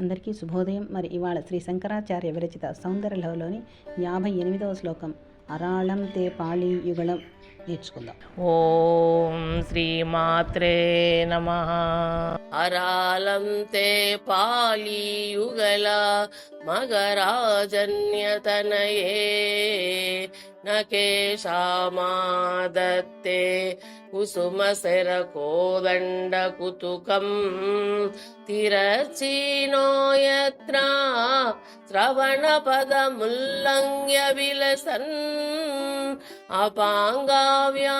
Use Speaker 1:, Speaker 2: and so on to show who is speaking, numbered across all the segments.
Speaker 1: అందరికీ శుభోదయం. మరి ఇవాళ శ్రీ శంకరాచార్య విరచిత సౌందర్యలోని యాభై ఎనిమిదవ శ్లోకం అరాళం తే పాళీ యుగళం నేర్చుకుందాం.
Speaker 2: ఓం శ్రీమాత్రే నమ. అరాళం తే పాళీయుగల మగరాజన్యతనయే. నకేశామాదత్తే कुसुमशरकोदण्डकुतुकम् तिरचीनो यत्र श्रवणपदमुल्लङ्घ्य विलसन् अपाङ्गाव्यासङ्गो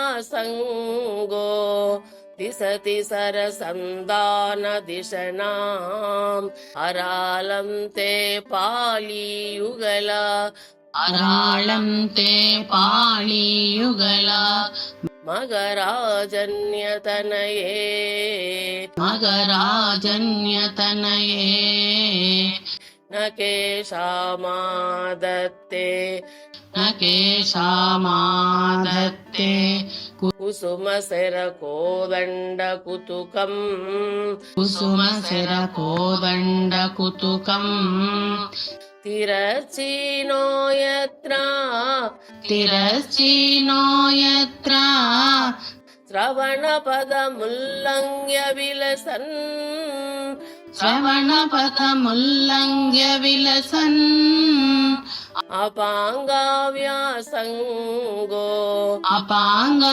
Speaker 2: दिशति सरसन्दानदिशनाम् अरालं ते पालीयुगला।
Speaker 3: अराळं ते पाळीयुगला
Speaker 2: मगराजन्यतनये।
Speaker 3: मगराजन्यतनये।
Speaker 2: न केशामादत्ते।
Speaker 3: न केशामादत्ते।
Speaker 2: कुसुमशरकोदण्डकुतुकम्
Speaker 3: कुसुमशिरकोदण्डकुतुकम्
Speaker 2: तिरचीनो यत्र
Speaker 3: तिरश्चीनो यत्र
Speaker 2: श्रवणपदमुल्लङ्घ्य विलसन्
Speaker 3: श्रवणपथमुल्लङ्घ्य विलसन्
Speaker 2: अपाङ्गाव्यासङ्गो
Speaker 3: अपाङ्गव्यासङ्गो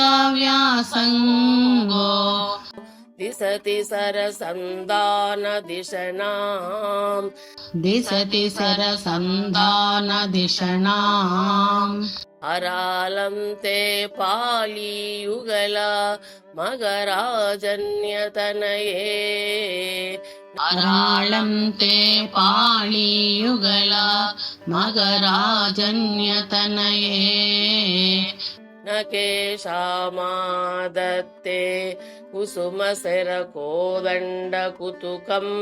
Speaker 2: दिशति सरसन्दानदिशनाम्।
Speaker 3: दिशति सरसन्धानधिषणाम्
Speaker 2: अरालं ते पालीयुगला मगराजन्यतनये।
Speaker 3: अराळं ते पाळीयुगला मगराजन्यतनये।
Speaker 2: न केशामादत्ते कुसुमशरकोदण्डकुतुकम्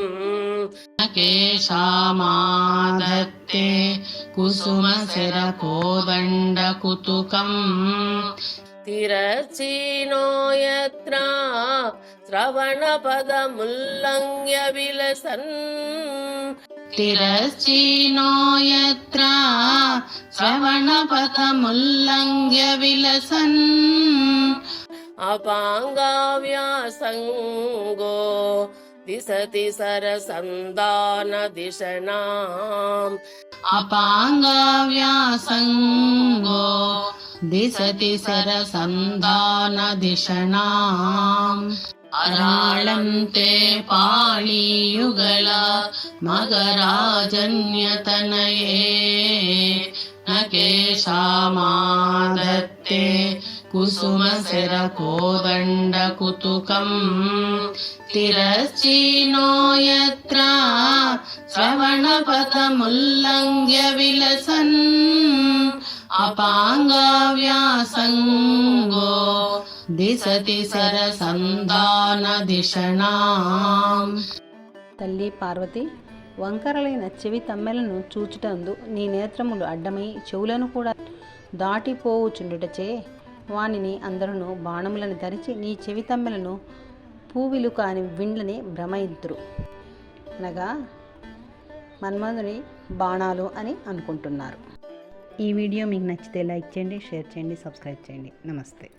Speaker 3: न केशामादत्ते कुसुमशिरकोदण्डकुतुकम्
Speaker 2: तिरचीनो यत्र श्रवणपदमुल्लङ्घ्य विलसन्
Speaker 3: तिरश्चीनो यत्र श्रवणपथमुल्लङ्घ्य विलसन्
Speaker 2: अपाङ्गाव्यासङ्गो दिशति सरसन्दानदिशनाम्।
Speaker 3: अपाङ्गव्यासङ्गो दिशति सरसन्धानधिषणाम् अराळं ते पाळीयुगला मगराजन्यतनये। न केशामादत्ते కుసుమ శర కోదండ కుతుకం తిరశ్చీనో యత్ర శ్రవణపథముల్లంఘ్య విలసన్ అపాంగవ్యాసంగో దిశతి సరసందానదిషణాం
Speaker 1: తల్లి పార్వతి వంకరలైన చెవి తమ్మెలను చూచుటందు నీ నేత్రములు అడ్డమై చెవులను కూడా దాటిపోవుచుండుటచే వానిని అందరును బాణములను ధరించి నీ చెవితమ్మలను పూవిలు కాని విండ్లని భ్రమయింతురు. అనగా మన్మధుని బాణాలు అని అనుకుంటున్నారు. ఈ వీడియో మీకు నచ్చితే లైక్ చేయండి షేర్ చేయండి సబ్స్క్రైబ్ చేయండి. నమస్తే.